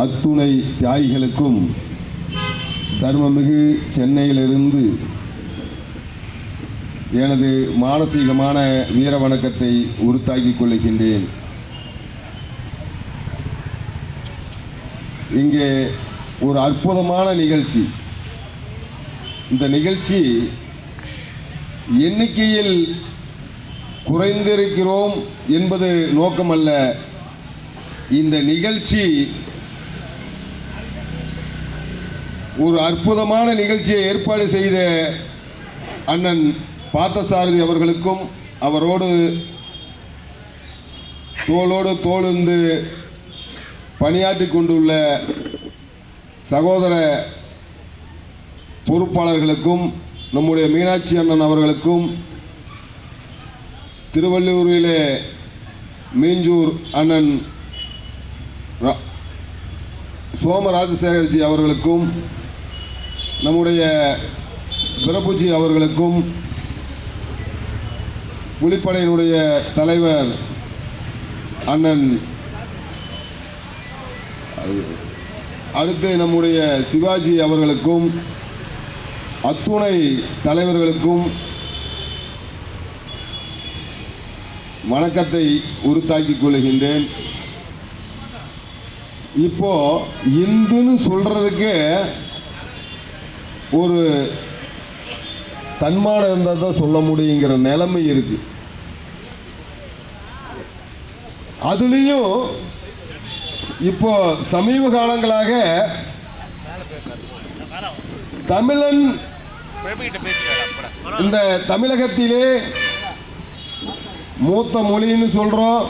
அத்துணை தியாகிகளுக்கும் தர்மமிகு சென்னையிலிருந்து எனது மானசீகமான வீர வணக்கத்தை உறுத்தாக்கிக் கொள்கின்றேன். இங்கே ஒரு அற்புதமான நிகழ்ச்சி. இந்த நிகழ்ச்சி எண்ணிக்கையில் குறைந்திருக்கிறோம் என்பது நோக்கமல்ல. இந்த நிகழ்ச்சி ஒரு அற்புதமான நிகழ்ச்சியை ஏற்பாடு செய்த அண்ணன் பார்த்தசாரதி அவர்களுக்கும் அவரோடு தோளோடு தோளுந்து பணியாற்றி கொண்டுள்ள சகோதர பொறுப்பாளர்களுக்கும் நம்முடைய மீனாட்சி அண்ணன் அவர்களுக்கும் திருவள்ளூரிலே மீஞ்சூர் அண்ணன் ரா- சோம ராஜசேகர்ஜி அவர்களுக்கும் நம்முடைய பிரபுஜி அவர்களுக்கும் புலிப்படையினுடைய தலைவர் அண்ணன் அடுத்து நம்முடைய சிவாஜி அவர்களுக்கும் அத்துணை தலைவர்களுக்கும் வணக்கத்தை உறுத்தாக்கிக் கொள்கின்றேன். இப்போ இந்துன்னு சொல்றதுக்கு ஒரு தன்மானம் இருந்தால் தான் சொல்ல முடியுங்கிற நிலைமை இருக்கு. அதுலேயும் இப்போ சமீப காலங்களாக தமிழன் இந்த தமிழகத்திலே மூத்த மொழின்னு சொல்கிறோம்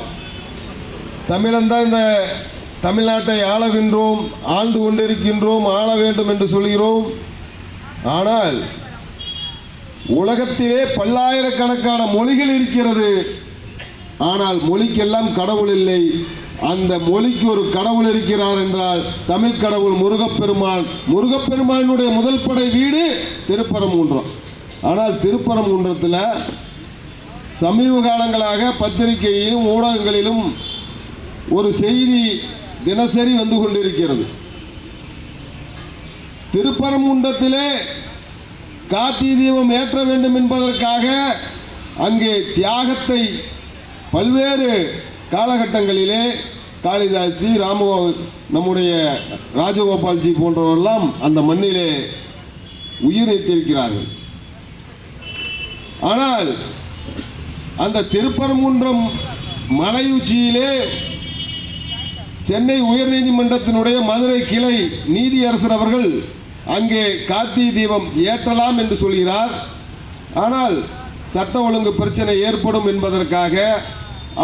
தமிழன் தான் இந்த தமிழ்நாட்டை ஆளவின்றோம் ஆழ்ந்து கொண்டிருக்கின்றோம் ஆள வேண்டும் என்று சொல்கிறோம். ஆனால் உலகத்திலே பல்லாயிரக்கணக்கான மொழிகள் இருக்கிறது. ஆனால் மொழிக்கெல்லாம் கடவுள் இல்லை. அந்த மொழிக்கு ஒரு கடவுள் இருக்கிறார் என்றால் தமிழ் கடவுள் முருகப்பெருமான். முருகப்பெருமானுடைய முதல் படை வீடு திருப்பரங்குன்றம். ஆனால் திருப்பரங்குன்றத்தில் சமீப காலங்களாக பத்திரிகையிலும் ஊடகங்களிலும் ஒரு செய்தி தினசரி வந்து கொண்டிருக்கிறது. திருப்பரங்குன்றத்திலே காத்தி தீபம் ஏற்ற வேண்டும் என்பதற்காக அங்கே தியாகத்தை பல்வேறு காலகட்டங்களிலே காளிதாசி ராம நம்முடைய ராஜகோபால்ஜி போன்றவரெல்லாம் அந்த மண்ணிலே உயிர் நீத்திருக்கிறார்கள் ஆனால் அந்த திருப்பரங்குன்றம் மலை உச்சியிலே சென்னை உயர்நீதிமன்றத்தினுடைய மதுரை கிளை நீதியரசர் அவர்கள் அங்கே கார்த்தி தீபம் ஏற்றலாம் என்று சொல்கிறார். ஆனால் சட்ட ஒழுங்கு பிரச்சனை ஏற்படும் என்பதற்காக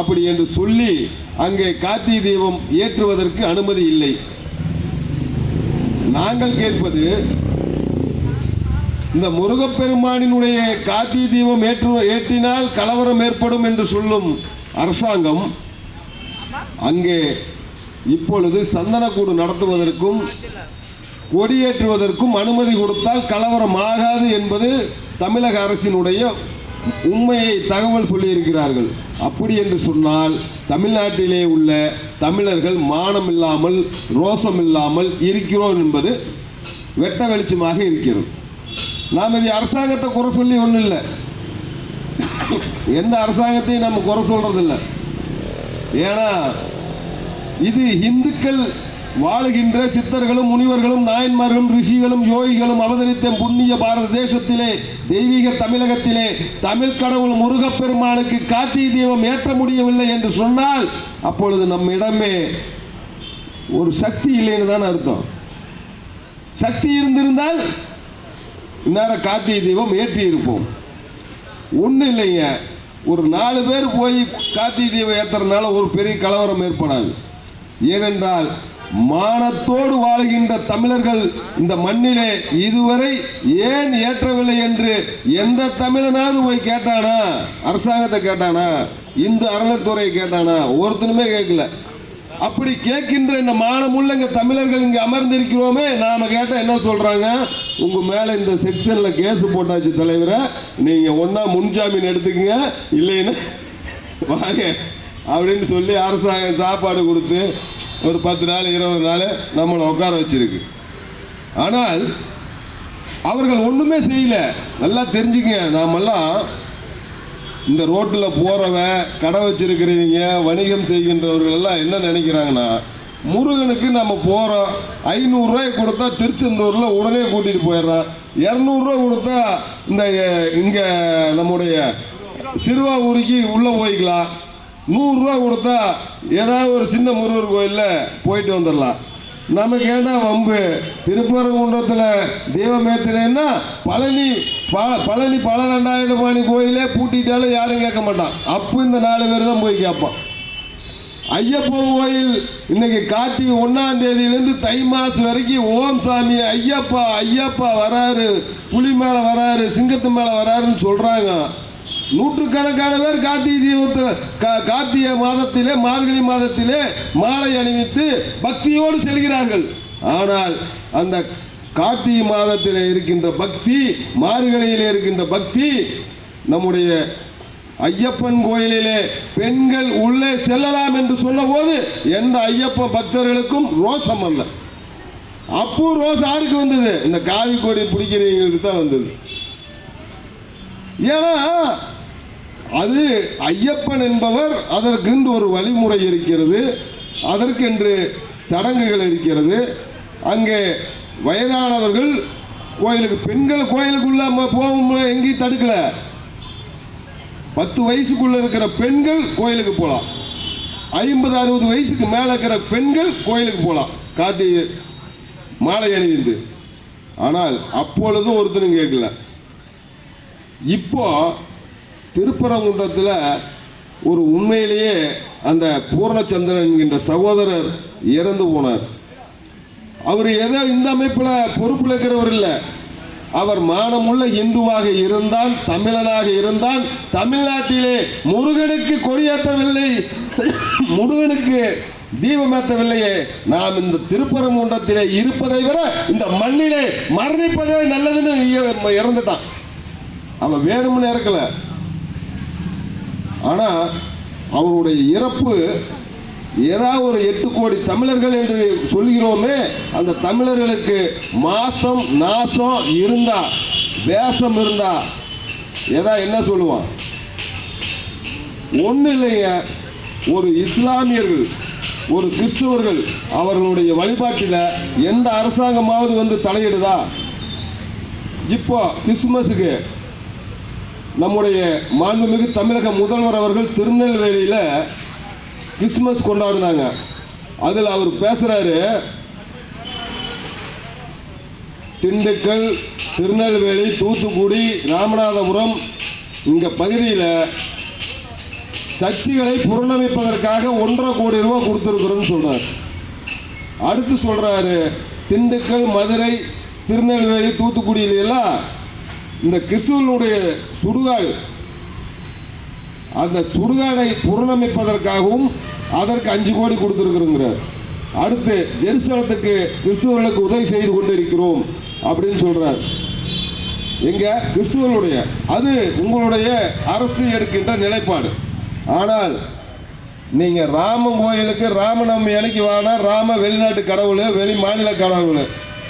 அப்படி என்று சொல்லி அங்கே கார்த்தி தீபம் ஏற்றுவதற்கு அனுமதி இல்லை. நாங்கள் கேட்பது இந்த முருகப்பெருமானினுடைய கார்த்திகை தீபம் ஏற்று ஏற்றினால் கலவரம் ஏற்படும் என்று சொல்லும் அரசாங்கம் அங்கே இப்பொழுது சந்தனக்கூடு நடத்துவதற்கும் கொடியேற்றுவதற்கும் அனுமதி கொடுத்தால் கலவரம் ஆகாது என்பது தமிழக அரசினுடைய உண்மையை தகவல் சொல்லியிருக்கிறார்கள். அப்படி என்று சொன்னால் தமிழ்நாட்டிலே உள்ள தமிழர்கள் மானம் இல்லாமல் ரோசம் இல்லாமல் இருக்கிறோம் என்பது வெட்ட வெளிச்சமாக இருக்கிறது. நாம் இது அரசாங்கத்தை குறை சொல்லி ஒன்றும் இல்லை. எந்த அரசாங்கத்தையும் நம்ம குறை சொல்றதில்லை. ஏன்னா இது இந்துக்கள் வாழுகின்ற சித்தர்களும் முனிவர்களும் நாயன்மார்களும் ரிஷிகளும் யோகிகளும் அவதரித்த புண்ணிய பாரத தேசத்திலே தெய்வீக தமிழகத்திலே தமிழ் கடவுள் முருகப்பெருமானுக்கு கார்த்திகை தீபம் ஏற்ற முடியவில்லை என்று சொன்னால் அப்பொழுது நம்மிடமே ஒரு சக்தி இல்லைன்னு தான் அர்த்தம். சக்தி இருந்திருந்தால் இந்நேரம் கார்த்திகை தீபம் ஏற்றி இருப்போம். ஒன்றும் இல்லைங்க. ஒரு நாலு பேர் போய் கார்த்திகை தீபம் ஏற்றுறதுனால ஒரு பெரிய கலவரம் ஏற்படாது. ஏனென்றால் மானத்தோடு வாழ்கின்ற தமிழர்கள் இந்த மண்ணிலே இதுவரை ஏன் ஏற்றவில்லை என்று எந்த தமிழனாவது போய் கேட்டானா? அரசாங்கத்தை கேட்டானா? இந்து அறநிலைத்துறை கேட்டானா? ஒருத்தனுமே கேட்கல. அப்படி கேட்கின்ற இந்த மானமுள்ள இங்க தமிழர்கள் இங்க அமர்ந்திருக்கிறோமே நாம கேட்டா என்ன சொல்றாங்க? உங்க மேல இந்த செக்ஷன்ல கேஸ் போட்டாச்சு தலைவரை நீங்க ஒன்றா முன்ஜாமீன் எடுத்துக்கங்க இல்லைன்னா வாங்க. அப்படின்னு சொல்லி அரசாங்கம் சாப்பாடு கொடுத்து ஒரு பத்து நாள் இருபது நாள் நம்மளை உட்கார வச்சிருக்கு. ஆனால் அவர்கள் ஒன்றுமே செய்யலை. நல்லா தெரிஞ்சுக்கங்க நாமெல்லாம் இந்த ரோட்டில் போகிறவன் கடை வச்சிருக்கிறவங்க வணிகம் செய்கின்றவர்கள் எல்லாம் என்ன நினைக்கிறாங்கன்னா முருகனுக்கு நம்ம போகிறோம் ஐநூறுரூவாய் கொடுத்தா திருச்செந்தூரில் உடனே கூட்டிகிட்டு போயிடுறான். இரநூறுவா கொடுத்தா இந்த இங்கே நம்முடைய சிறுவாவூரிக்கு உள்ளே போய்க்கலாம். நூறுரூவா கொடுத்தா ஏதாவது ஒரு சின்ன முருகர் கோயிலில் போயிட்டு வந்துடலாம். நமக்கு ஏன்னா வம்பு? திருப்பரங்குன்றத்தில் தெய்வமேத்தினேன்னா பழனி ப பழனி பல ரெண்டாயிரப்பாணி கோயிலே பூட்டிட்டாலும் யாரும் கேட்க மாட்டான். அப்போ இந்த நாலு பேர் தான் போய் கேட்பான். ஐயப்பன் கோயில் இன்னைக்கு கார்த்திகை ஒன்றாம் தேதியிலேருந்து தை மாதம் வரைக்கும் ஓம் சாமி ஐயப்பா ஐயப்பா வராரு புலி மேலே வராரு சிங்கத்து மேலே வராருன்னு சொல்கிறாங்க நூற்றுக்கணக்கான பேர் கார்த்திகை தீபத்தில் கார்த்திகை மாதத்திலே மார்கழி மாதத்திலே மாலை அணிவித்து பக்தியோடு செல்கிறார்கள். ஆனால் அந்த கார்த்திகை மாதத்தில் இருக்கின்ற பக்தி மார்கழியில் இருக்கின்ற பக்தி நம்முடைய ஐயப்பன் கோயிலிலே பெண்கள் உள்ளே செல்லலாம் என்று சொன்னபோது எந்த ஐயப்ப பக்தர்களுக்கும் ரோஷம் அல்ல. அப்போ ரோஸ் யாருக்கு வந்தது? இந்த காவி கொடி பிடிக்கிறவங்களுக்கு தான் வந்தது. ஏன்னா அது ஐயப்பன் என்பவர் அதற்கென்று ஒரு வழிமுறை இருக்கிறது அதற்கென்று சடங்குகள் இருக்கிறது. அங்கே வயதானவர்கள் கோயிலுக்கு பெண்கள் கோயிலுக்குள்ள போகும் எங்கேயும் தடுக்கல. பத்து வயசுக்குள்ள இருக்கிற பெண்கள் கோயிலுக்கு போகலாம் ஐம்பது அறுபது வயசுக்கு மேலே இருக்கிற பெண்கள் கோயிலுக்கு போகலாம் கார்த்திகை மாலை அணிவிந்து ஆனால் அப்பொழுதும் ஒருத்தரும் கேட்கல. இப்போ திருப்பரங்குன்றத்தில் ஒரு உண்மையிலேயே அந்த பூர்ணச்சந்திரன் என்கின்ற சகோதரர் இறந்து போனார். அவர் ஏதோ இந்த அமைப்பில் பொறுப்பில் இருக்கிறவர் இல்லை. அவர் மானமுள்ள இந்துவாக இருந்தால் தமிழனாக இருந்தால் தமிழ்நாட்டிலே முருகனுக்கு கொடியேற்றவில்லை. முருகனுக்கு தீபமேற்றவில்லையே. நாம் இந்த திருப்பரங்குன்றத்திலே இருப்பதை விட இந்த மண்ணிலே மரணிப்பதே நல்லதுன்னு இறந்துட்டான். அவன் வேணும்னு இருக்கலை ஆனால் அவருடைய இறப்பு ஏதாவது ஒரு எட்டு கோடி தமிழர்கள் என்று சொல்கிறோமே அந்த தமிழர்களுக்கு மாசம் நாசம் இருந்தா வேஷம் இருந்தா ஏதா என்ன சொல்லுவான்? ஒன்றும் இல்லைங்க ஒரு இஸ்லாமியர்கள் ஒரு கிறிஸ்தவர்கள் அவர்களுடைய வழிபாட்டில் எந்த அரசாங்கமாவது வந்து தலையிடுதா? இப்போ கிறிஸ்துமஸுக்கு நம்முடைய மாண்புமிகு தமிழக முதல்வர் அவர்கள் திருநெல்வேலியில் கிறிஸ்மஸ் கொண்டாடினாங்க. அதில் அவர் பேசுகிறாரு திண்டுக்கல் திருநெல்வேலி தூத்துக்குடி ராமநாதபுரம் இந்த பகுதியில் சர்ச்சைகளை புறணமிப்பதற்காக ஒன்றரை கோடி ரூபா கொடுத்துருக்குறோன்னு சொல்கிறார் அடுத்து சொல்கிறாரு திண்டுக்கல் மதுரை திருநெல்வேலி தூத்துக்குடியில எல்லாம் இந்த கிறிஸ்துவனுடைய சுடுகாடு அந்த சுடுகாடை புரணமைப்பதற்காகவும் அதற்கு அஞ்சு கோடி கொடுத்துருக்குறோங்கிறார். அடுத்து ஜெருசலத்துக்கு கிறிஸ்துவர்களுக்கு உதவி செய்து கொண்டிருக்கிறோம் அப்படின்னு சொல்கிறார் எங்க? கிறிஸ்துவனுடைய. அது உங்களுடைய அரசு எடுக்கின்ற நிலைப்பாடு. ஆனால் நீங்க ராம கோயிலுக்கு ராமநவமி அன்னைக்கு வானா ராம வெளிநாட்டு கடவுள் வெளி மாநில கடவுள்.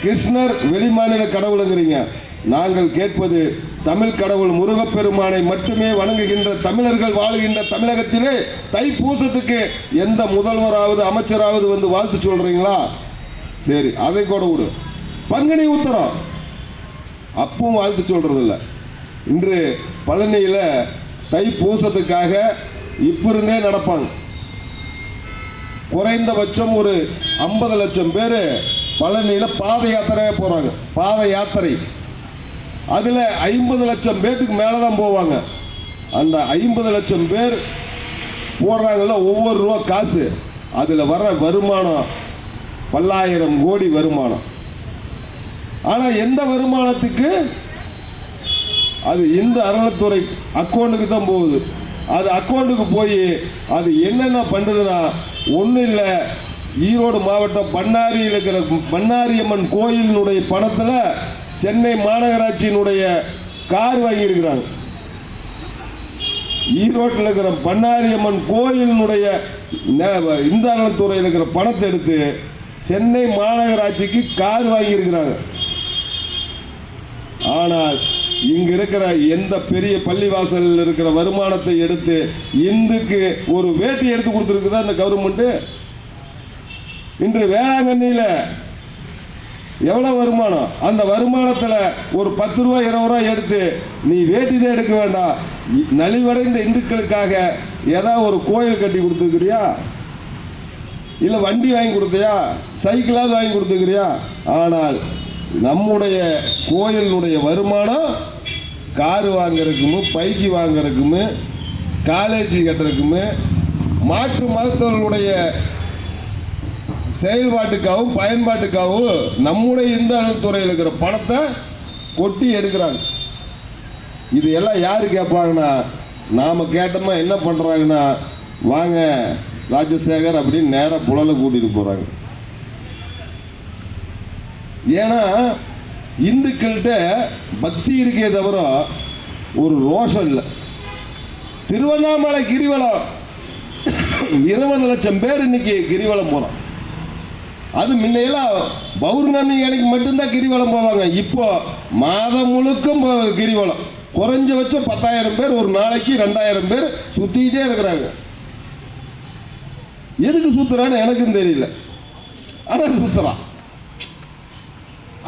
கிருஷ்ணர் வெளி மாநில கடவுளுங்கிறீங்க. நாங்கள் கேட்பது தமிழ் கடவுள் முருகப்பெருமானை மட்டுமே வணங்குகின்ற தமிழர்கள் வாழுகின்ற தமிழகத்திலே தைப்பூசத்துக்கு எந்த முதல்வராவது அமைச்சராவது வந்து வாழ்த்து சொல்றீங்களா? சரி அதை கூட விடு. பங்குனி உத்தரம். அப்பவும் வாழ்த்து சொல்றது இல்லை இன்று பழனியில் தைப்பூசத்துக்காக இப்போ இருந்தே நடப்பாங்க. குறைந்தபட்சம் ஒரு ஐம்பது லட்சம் பேர் பழனியில் பாத யாத்திரையாக போகிறாங்க பாத யாத்திரை. அதில் ஐம்பது லட்சம் பேர்த்துக்கு மேலே தான் போவாங்க. அந்த ஐம்பது லட்சம் பேர் போடுறாங்கல்ல ஒவ்வொரு ரூபா காசு. அதில் வர வருமானம் பல்லாயிரம் கோடி வருமானம். ஆனால் எந்த வருமானத்துக்கு? அது இந்த அறநிலத்துறை அக்கௌண்ட்டுக்கு தான் போகுது. அது அக்கௌண்ட்டுக்கு போய் அது என்னென்ன பண்ணுதுன்னா ஒன்றும் இல்லை. ஈரோடு மாவட்டம் பண்ணாரியில் இருக்கிற பண்ணாரியம்மன் கோயிலினுடைய பணத்தில் சென்னை மாநகராட்சியினுடைய கார் வாங்கியிருக்கிறாங்க. ஈரோட்டில் இருக்கிற பண்ணாரியம்மன் கோயிலினுடைய நே- இந்த நலத்துறையில் இருக்கிற பணத்தை எடுத்து சென்னை மாநகராட்சிக்கு கார் வாங்கியிருக்கிறாங்க. ஆனால் இங்க இருக்கிற எந்த பெரிய பள்ளிவாசலில் இருக்கிற வருமானத்தை எடுத்து இந்துக்கு ஒரு வேட்டி எடுத்து கொடுத்துருக்குதா இந்த கவர்மெண்ட் இன்று வேளாங்கண்ணியில் எவ்வளோ வருமானம்? அந்த வருமானத்தில் ஒரு பத்து ரூபா இருபது ரூபா எடுத்து நீ வேட்டி தான் எடுக்க வேண்டாம் நலிவடைந்த இந்துக்களுக்காக ஏதாவது ஒரு கோயில் கட்டி கொடுத்துருக்குறியா இல்லை வண்டி வாங்கி கொடுத்தியா? சைக்கிளாவது வாங்கி கொடுத்துருக்குறியா ஆனால் நம்முடைய கோயிலுடைய வருமானம் காரு வாங்குறதுக்குமு பைக்கு வாங்குறதுக்குமு காலேஜ் கட்டுறதுக்குமே மாற்று மதத்தவர்களுடைய செயல்பாட்டுக்காகவும் பயன்பாட்டுக்காகவும் நம்முடைய இந்த துறையில் இருக்கிற பணத்தை கொட்டி எடுக்கிறாங்க. இது எல்லாம் யார் கேட்பாங்கன்னா நாம் கேட்டோமா என்ன பண்ணுறாங்கன்னா வாங்க ராஜசேகர் அப்படின்னு நேராக புலலை கூட்டிகிட்டு போகிறாங்க ஏன்னா இந்துக்கள்கிட்ட பக்தி இருக்கே தவிர ஒரு ரோஷம் இல்லை. திருவண்ணாமலை கிரிவலம் இருபது லட்சம் பேர் இன்னைக்கு கிரிவலம் போகிறோம் அது முன்னையெல்லாம் பௌர்ணமி அன்னைக்கு மட்டும்தான் கிரிவலம் போவாங்க. இப்போ மாதம் முழுக்கும் கிரிவலம். குறைஞ்சபட்சம் பத்தாயிரம் பேர் ஒரு நாளைக்கு ரெண்டாயிரம் பேர் சுற்றிக்கிட்டே இருக்கிறாங்க. எதுக்கு சுத்துறான்னு எனக்கும் தெரியல. ஆனால் சுத்துறான்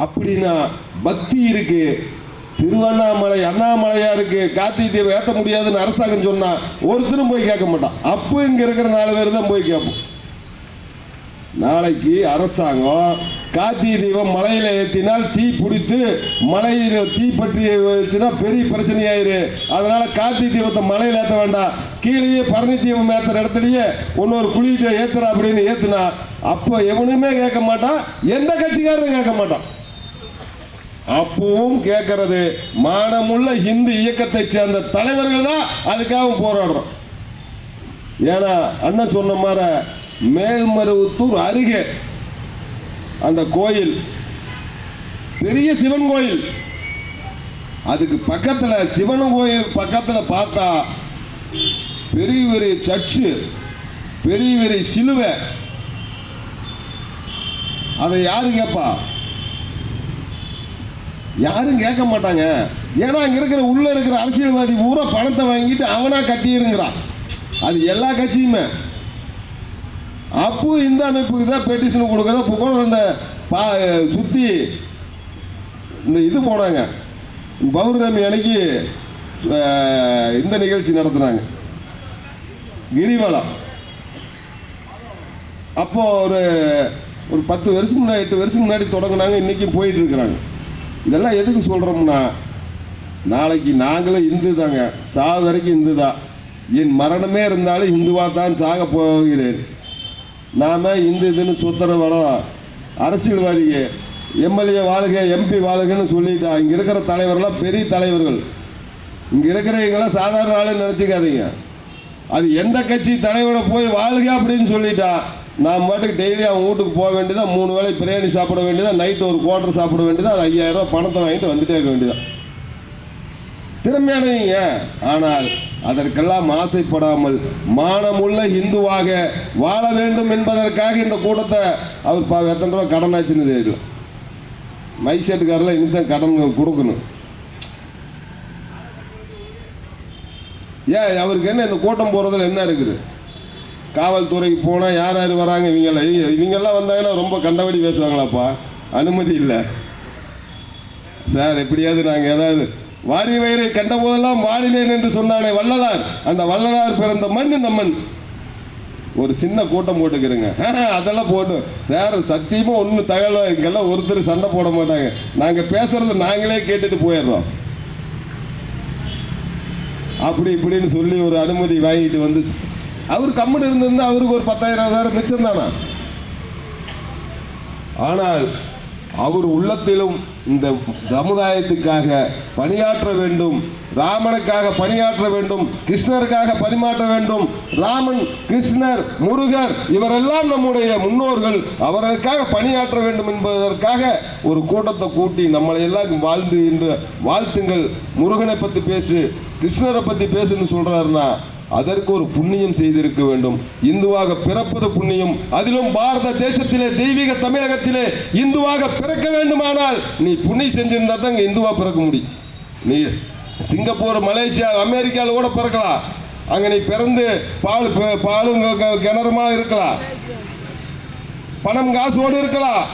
அப்படின்னா பக்தி இருக்கு. திருவண்ணாமலை அண்ணாமலையா இருக்கு. கார்த்திகை தீபம் ஏற்ற முடியாதுன்னு அரசாங்கம் சொன்னா ஒருத்தரும் போய் கேட்க மாட்டான். அப்போ இங்க இருக்கிற நாலு பேர் தான் போய் கேட்போம். நாளைக்கு அரசாங்கம் கார்த்திகை தீபம் மலையில் ஏற்றினால் தீ பிடித்து மலையில் தீ பற்றி வச்சுன்னா பெரிய பிரச்சனையாயிரு. அதனால கார்த்திகை தீபத்தை மலையில் ஏற்ற வேண்டாம். கீழேயே பரணி தீபம் ஏற்றுற இடத்துலயே ஒரு குழியிட்ட ஏற்றுறா அப்படின்னு ஏற்றுனா அப்போ எவனுமே கேட்க மாட்டான். எந்த கட்சிக்காரரும் கேட்க மாட்டான். அப்பவும் கேட்கறது மானமுள்ள இந்து இயக்கத்தை சேர்ந்த தலைவர்கள் தான் அதுக்காக போராடுறோம். ஏன்னா அண்ணன் சொன்ன மாதிரி மேல்மருவத்தூர் அருகே அந்த கோயில். பெரிய சிவன் கோயில். அதுக்கு பக்கத்தில் சிவன் கோயில் பக்கத்தில் பார்த்தா பெரிய பெரிய சர்ச்சு பெரிய பெரிய சிலுவை. அதை யாரு கேட்பா யாரும் கேட்க மாட்டாங்க. ஏன்னா அங்கே இருக்கிற உள்ளே இருக்கிற அரசியல்வாதி பூரா பணத்தை வாங்கிட்டு அவனாக கட்டியிருங்கிறான் அது எல்லா கட்சியுமே. அப்போ இந்த அமைப்புக்கு தான் பெட்டிஷன் கொடுக்குறோம் இப்போ கூட இந்த பா சுற்றி இந்த இது போனாங்க. பௌர்ணமி அன்னைக்கு இந்த நிகழ்ச்சி நடத்துனாங்க. கிரிவலம். அப்போ ஒரு ஒரு பத்து வருஷம் முன்னாடி எட்டு வருஷம் முன்னாடி தொடங்கினாங்க இன்றைக்கும் போயிட்டு இருக்கிறாங்க இதெல்லாம் எதுக்கு சொல்கிறோம்னா நாளைக்கு நாங்களும் இந்து தாங்க. சா வரைக்கும் இந்து தான் என் மரணமே இருந்தாலும் இந்துவாக தான் சாக போகிறேன். நாம் இந்து இதுன்னு சுத்தர வரோம். அரசியல்வாதிக்கு எம்எல்ஏ வாழ்க எம்பி வாழ்கன்னு சொல்லிட்டா இங்கே இருக்கிற தலைவர்கள்லாம் பெரிய தலைவர்கள். இங்கே இருக்கிறவங்களாம் சாதாரண ஆளுன்னு நினச்சிக்காதீங்க. அது எந்த கட்சி தலைவரை போய் வாழ்க அப்படின்னு சொல்லிட்டா நான் மட்டும் டெய்லி அவன் வீட்டுக்கு போக வேண்டியதான் மூணு வேளை பிரியாணி சாப்பிட வேண்டியதான் நைட்டு ஒரு குவார்டர் சாப்பிட வேண்டியதான் அது ஐயாயிரம் ரூபா பணத்தை வாங்கிட்டு வந்துட்டே இருக்க வேண்டியதான் திறமையானவங்க. ஆனால் அதற்கெல்லாம் ஆசைப்படாமல் மானமுள்ள இந்துவாக வாழ வேண்டும் என்பதற்காக இந்த கூட்டத்தை அவர் பா எத்தனை ரூபா கடன் ஆச்சுன்னு தெரியல. மைக் செட்டுக்காரில் கடன் கொடுக்கணும். ஏன் அவருக்கு என்ன இந்த கூட்டம் போகிறதுல என்ன இருக்குது? காவல்துறைக்கு போனால் யார் யார் வராங்க? இவங்கெல்லாம் இவங்கெல்லாம் வந்தாங்கன்னா ரொம்ப கண்டபடி பேசுவாங்களாப்பா? அனுமதி இல்லை. சார் எப்படியாவது நாங்கள் ஏதாவது வாரி வயிறை கண்ட போதெல்லாம் வாடினேன் என்று சொன்னானே வள்ளலார். அந்த வள்ளலார் பிறந்த மண் இந்த மண். ஒரு சின்ன கூட்டம் போட்டுக்கிறேங்க. அதெல்லாம் போட்டோம் சார் சத்தியமா ஒன்றும் தகவல் இங்கெல்லாம் ஒருத்தர் சண்டை போட மாட்டாங்க. நாங்கள் பேசுறது நாங்களே கேட்டுட்டு போயிடுறோம். அப்படி இப்படின்னு சொல்லி ஒரு அனுமதி வாங்கிட்டு வந்து அவர் கம்முன்னு இருந்திருந்தா அவருக்கு ஒரு பத்தாயிரம் இருபதாயிரம் மிச்சம் தானா? ஆனால் அவர் உள்ளத்திலும் இந்த சமுதாயத்துக்காக பணியாற்ற வேண்டும் ராமனுக்காக பணியாற்ற வேண்டும் கிருஷ்ணருக்காக பரிமாற்ற வேண்டும் ராமன் கிருஷ்ணர் முருகர் இவரெல்லாம் நம்முடைய முன்னோர்கள் அவர்களுக்காக பணியாற்ற வேண்டும் என்பதற்காக ஒரு கூட்டத்தை கூட்டி நம்மளை எல்லாம் வாழ்ந்து இன்று வாழ்த்துங்கள். முருகனை பற்றி பேசு கிருஷ்ணரை பற்றி பேசுன்னு சொல்கிறாருன்னா அதற்கு ஒரு புண்ணியம் செய்திருக்க வேண்டும். இந்துவாக பிறப்பது புண்ணியம். அதிலும் பாரத தேசத்திலே தெய்வீக தமிழகத்திலே இந்துவாக பிறக்க வேண்டுமானால் நீ புண்ணியம் செஞ்சிருந்தா தான் இங்கே இந்துவாக பிறக்க முடியும். நீ சிங்கப்பூர் மலேசியா அமெரிக்காவில் கூட பிறக்கலாம். அங்கே நீ பிறந்து பால் ப- பாலும் க- கிணறுமா இருக்கலாம். பணம் காசோடு இருக்கலாம்.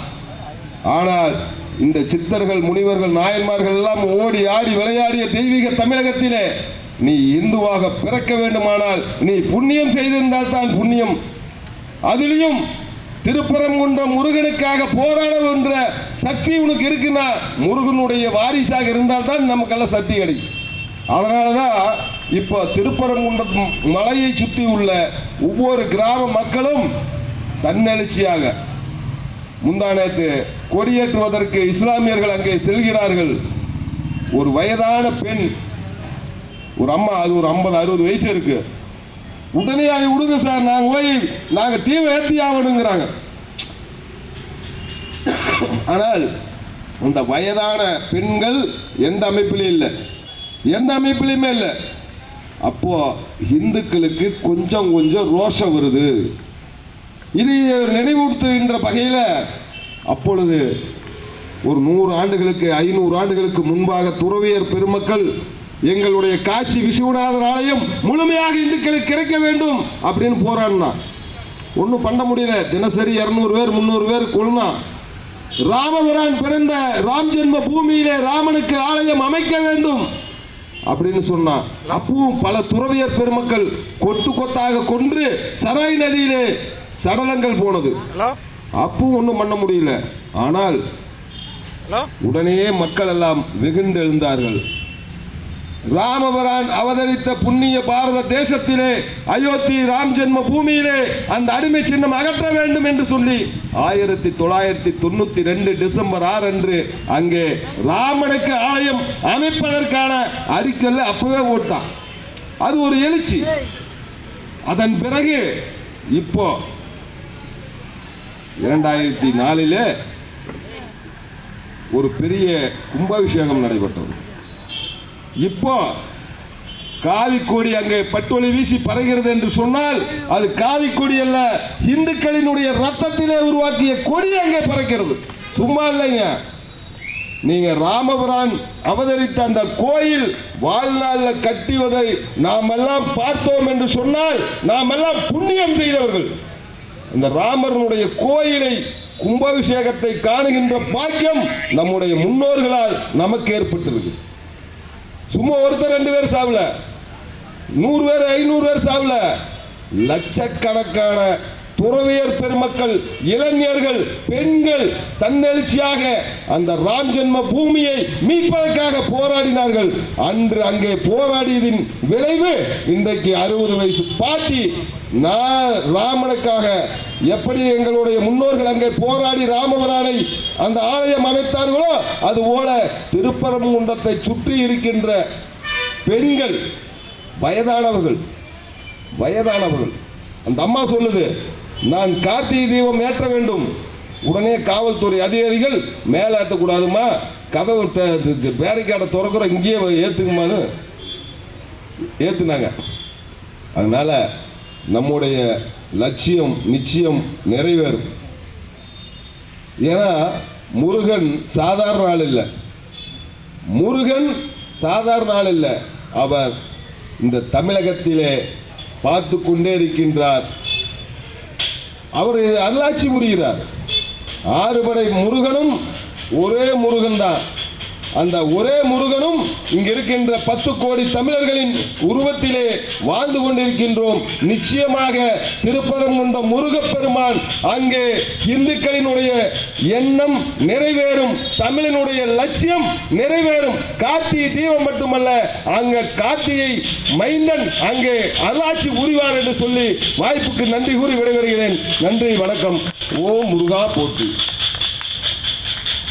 ஆனால் இந்த சித்தர்கள் முனிவர்கள் நாயன்மார்கள் எல்லாம் ஓடி ஆடி விளையாடிய தெய்வீக தமிழகத்திலே நீ இந்துவாக பிறக்க வேண்டுமானால் நீ புண்ணியம் செய்திருந்தால் தான் புண்ணியம். அதிலையும் திருப்பரங்குன்றம் முருகனுக்காக போராட என்ற சக்தி உனக்கு இருக்குன்னா முருகனுடைய வாரிசாக இருந்தால் தான் நமக்கெல்லாம் சக்தி கிடைக்கும் அதனால தான் இப்போ திருப்பரங்குன்றம் மலையை சுற்றி உள்ள ஒவ்வொரு கிராம மக்களும் தன்னெழுச்சியாக முந்தானத்து கொடியேற்றுவதற்கு இஸ்லாமியர்கள் அங்கே செல்கிறார்கள். ஒரு வயதான பெண் ஒரு அம்மா அது ஒரு ஐம்பது அறுபது வயசு இருக்கு. உடனே அதை விடுங்க சார் நாங்கள் போய் நாங்கள் தீவை ஏற்றி ஆகணுங்கிறாங்க. ஆனால் அந்த வயதான பெண்கள் எந்த அமைப்பிலையும் இல்லை. எந்த அமைப்பிலையுமே இல்லை. அப்போ இந்துக்களுக்கு கொஞ்சம் கொஞ்சம் ரோஷம் வருது. இது நினைவூட்டுகின்ற வகையில் அப்பொழுது ஒரு நூறு ஆண்டுகளுக்கு ஐநூறு ஆண்டுகளுக்கு முன்பாக துறவியர் பெருமக்கள் எங்களுடைய காசி விஸ்வநாதர் ஆலயம் முழுமையாக இந்துக்களுக்கு கிடைக்க வேண்டும் அப்படின்னு போராடினா. ஒன்றும் பண்ண முடியல. தினசரி இரநூறு பேர் முந்நூறு பேர் கொள்னா ராமபுரான் பிறந்த ராம் ஜென்ம பூமியிலே ராமனுக்கு ஆலயம் அமைக்க வேண்டும் அப்படின்னு சொன்னான் அப்பவும் பல துறவியர் பெருமக்கள் கொத்து கொத்தாக கொன்று சராய் நதியிலே சடலங்கள் போனது. அப்பவும் ஒன்றும் பண்ண முடியல. ஆனால் உடனே மக்கள் எல்லாம் வெகுண்டு எழுந்தார்கள். ராமபரான் அவதரித்த புண்ணிய பாரத தேசத்திலே அயோத்தி ராம் ஜென்ம பூமியிலே அந்த அடிமை சின்னம் அகற்ற வேண்டும் என்று சொல்லி ஆயிரத்தி தொள்ளாயிரத்தி தொண்ணூத்தி ரெண்டு டிசம்பர் ஆறு அன்று அங்கே ராமனுக்கு ஆலயம் அமைப்பதற்கான அறிக்கல்ல அப்பவே ஓட்டான். அது ஒரு எழுச்சி. அதன் பிறகு இப்போ இரண்டாயிரத்தி நாலிலே ஒரு பெரிய கும்பாபிஷேகம் நடைபெற்றது. இப்போ காவிக்கொடி அங்கே பட்டொலி வீசி பறகிறது என்று சொன்னால் அது காவிக்கொடி அல்ல இந்துக்களினுடைய ரத்தத்திலே உருவாக்கிய கொடி அங்கே பறக்கிறது. சும்மா இல்லைங்க. நீங்க ராமபுரான் அவதரித்த அந்த கோயில் வாழ்நாளில் கட்டிவதை நாம் எல்லாம் பார்த்தோம் என்று சொன்னால் நாம் எல்லாம் புண்ணியம் செய்தவர்கள். அந்த ராமரனுடைய கோயிலை கும்பாபிஷேகத்தை காணுகின்ற பாக்கியம் நம்முடைய முன்னோர்களால் நமக்கு ஏற்பட்டிருக்கு சும்மா ஒருத்தர் ரெண்டு பேர் சாவல. நூறு பேர் ஐநூறு பேர் சாவல. லட்சக்கணக்கான துறவியர் பெருமக்கள் இளைஞர்கள் பெண்கள் தன்னெழுச்சியாக அந்த ராம் ஜென்ம பூமியை மீட்பதற்காக போராடினார்கள். அன்று அங்கே போராடியதின் விளைவு இன்றைக்கு அறுபது வயசு. பாட்டி நான் ராமனுக்காக எப்படி எங்களுடைய முன்னோர்கள் அங்கே போராடி ராமபுரானை அந்த ஆலயம் அமைத்தார்களோ அதுபோல திருப்பரங்குன்றத்தை சுற்றி இருக்கின்ற பெண்கள் வயதானவர்கள் வயதானவர்கள். அந்த அம்மா சொல்லுது நான் கார்த்திகை தீபம் ஏற்ற வேண்டும். உடனே காவல்துறை அதிகாரிகள் மேலே ஏற்றக்கூடாதுமா கதவு பேரிக்காடை திறக்கிறோம் இங்கேயே ஏற்றுக்குமான்னு ஏற்றுனாங்க அதனால் நம்முடைய லட்சியம் நிச்சயம் நிறைவேறும். ஏன்னா முருகன் சாதாரண ஆள் இல்லை. முருகன் சாதாரண ஆள் இல்லை. அவர் இந்த தமிழகத்திலே பார்த்து கொண்டே இருக்கின்றார். அவர் அருளாட்சி புரிகிறார். ஆறுபடை முருகனும் ஒரே முருகன் தான் அந்த ஒரே முருகனும் இங்க இருக்கின்ற பத்து கோடி தமிழர்களின் உருவத்திலே வாழ்ந்து கொண்டிருக்கின்றோம். நிச்சயமாக திருப்பரங்குன்ற முருகப்பெருமான் அங்கே இந்துக்களினுடைய எண்ணம் நிறைவேறும் தமிழினுடைய லட்சியம் நிறைவேறும். கார்த்திகை தீபம் மட்டுமல்ல அங்க கார்த்திகை மைந்தன் அங்கே அருளாட்சி புரிவார் என்று சொல்லி வாய்ப்புக்கு நன்றி கூறி விடைபெறுகிறேன். நன்றி வணக்கம். ஓ முருகா போட்டி